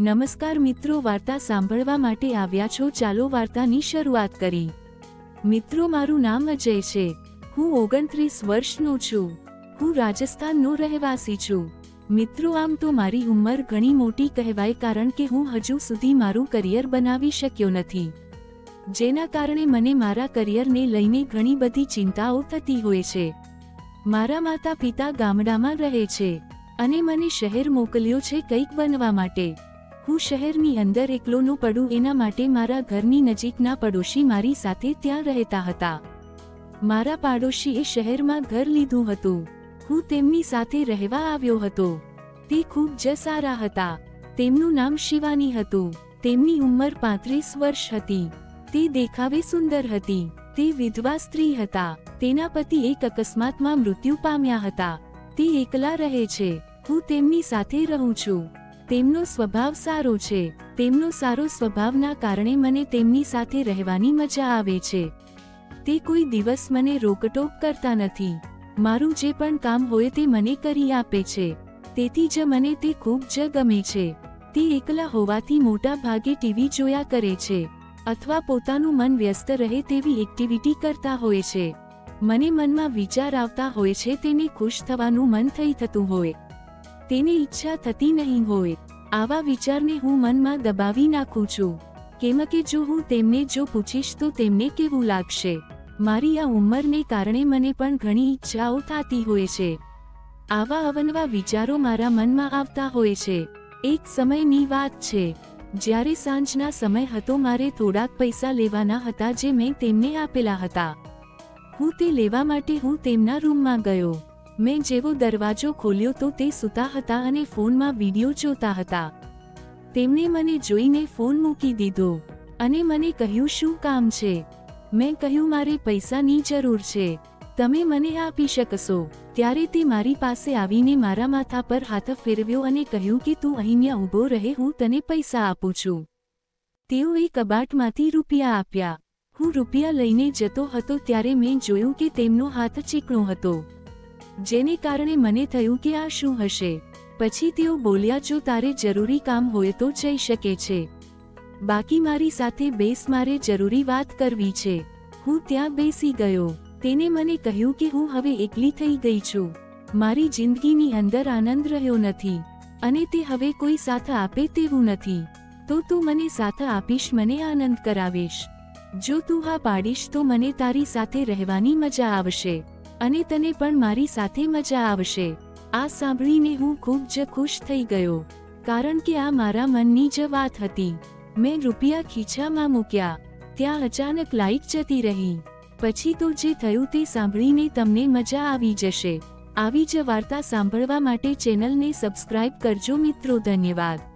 નમસ્કાર મિત્રો, વાર્તા સાંભળવા માટે આવ્યા છો. ચાલો વાર્તાની શરૂઆત કરી. મિત્રો, મારું નામ અજય છે. હું ઓગણત્રીસ વર્ષનો છું. હું રાજસ્થાનનો રહેવાસી છું. મિત્રો, આમ તો મારી ઉંમર ઘણી મોટી કહેવાય કારણ કે હું હજુ સુધી મારું કરિયર બનાવી શક્યો નથી. જેના કારણે મને મારા કરિયરને લઈને ઘણી બધી ચિંતાઓ થતી હોય છે. મારા માતા પિતા ગામડામાં રહે છે અને મને શહેર મોકલ્યો છે કંઈક બનવા માટે. હું શહેરની અંદર એકલોનું પડું એના માટે મારા ઘરની નજીકના પડોશી મારી સાથે ત્યાં રહેતા હતા. મારા પાડોશીએ શહેરમાં ઘર લીધું હતું. હું તેમની સાથે રહેવા આવ્યો હતો. તે ખૂબ જ સારા હતા. તેમનું નામ શિવાની હતું. તેમની ઉંમર પાંત્રીસ વર્ષ હતી. તે દેખાવે સુંદર હતી. તે વિધવા સ્ત્રી હતા. તેના પતિ એક અકસ્માતમાં મૃત્યુ પામ્યા હતા. તે એકલા રહે છે. હું તેમની સાથે રહું છું. તેમનો સ્વભાવ સારો છે. તેમનો સારો સ્વભાવના કારણે મને તેમની સાથે રહેવાની મજા આવે છે. તે કોઈ દિવસ મને રોકટોક કરતા નથી. મારું જે પણ કામ હોય તે મને કરી આપે છે. તેથી જ મને તે ખૂબ જ ગમે છે. તે એકલા હોવાથી મોટા ભાગે ટીવી જોયા કરે છે. અથવા પોતાનું મન વ્યસ્ત રહે તેવી એક્ટિવિટી કરતા હોય છે. મને મનમાં વિચાર આવતા હોય છે તેને ખુશ થવાનું મન થઈ થતું હોય. તેને ઈચ્છા થતી નહીં હોય. આવા વિચારને હું મનમાં દબાવી નાખું છું. કેમ કે જો હું તેમને જો પૂછીશ તો તેમને કેવું લાગશે? મારી આ ઉંમરને કારણે મને પણ ઘણી ઈચ્છાઓ થતી હોય છે. આવા અવનવા વિચારો મારા મનમાં આવતા હોય છે. એક સમયની વાત છે. જ્યારે સાંજના સમય હતો મારે થોડાક પૈસા લેવાના હતા જે મેં તેમને આપેલા હતા. હું તે લેવા માટે હું તેમના રૂમમાં ગયો. મેં જેવો દરવાજો ખોલ્યો તો તે સૂતા હતા અને ફોનમાં વીડિયો જોતા હતા. તેમણે મને જોઈને ફોન મૂકી દીધો અને મને કહ્યું, શું કામ છે? મેં કહ્યું, મારે પૈસાની જરૂર છે. તમે મને આપી શકશો. ત્યારે તે મારી પાસે આવીને મારા માથા પર હાથ ફેરવ્યો અને કહ્યું કે, તું અહીંયા ઊભો રહે, હું તને પૈસા આપું છું. તેઓએ કબાટમાંથી રૂપિયા આપ્યા. હું રૂપિયા લઈને જતો હતો ત્યારે મેં જોયું કે તેમનો હાથ ચીકણો હતો. જેને કારણે મને થયું કે આ શું હશે? પછી તેઓ બોલ્યા, જો તારે જરૂરી કામ હોય તો જઈ શકે છે. બાકી મારી સાથે બેસ, મારે જરૂરી વાત કરવી છે. હું ત્યાં બેસી ગયો. તેને મને કહ્યું કે હું હવે એકલી થઈ ગઈ છું. મારી જિંદગીની અંદર આનંદ રહ્યો નથી. અને તે હવે કોઈ સાથ આપે તેવું નથી. તો તું મને સાથ આપીશ, મને આનંદ કરાવીશ. જો તું હા પાડીશ, તો મને તારી સાથે રહેવાની મજા આવશે. અને તને પણ મારી સાથે મજા આવશે. આ સાંભળીને હું ખૂબ જ ખુશ થઈ ગયો, કારણ કે આ મારા મનની જ વાત હતી. મેં રૂપિયા ખીચામાં મૂક્યા, ત્યાં અચાનક લાઈટ જતી રહી. પછી તો જે થયું તે સાંભળીને તમને મજા આવી જશે. આવી જ વાર્તા સાંભળવા માટે ચેનલને સબસ્ક્રાઇબ કરજો મિત્રો, ધન્યવાદ.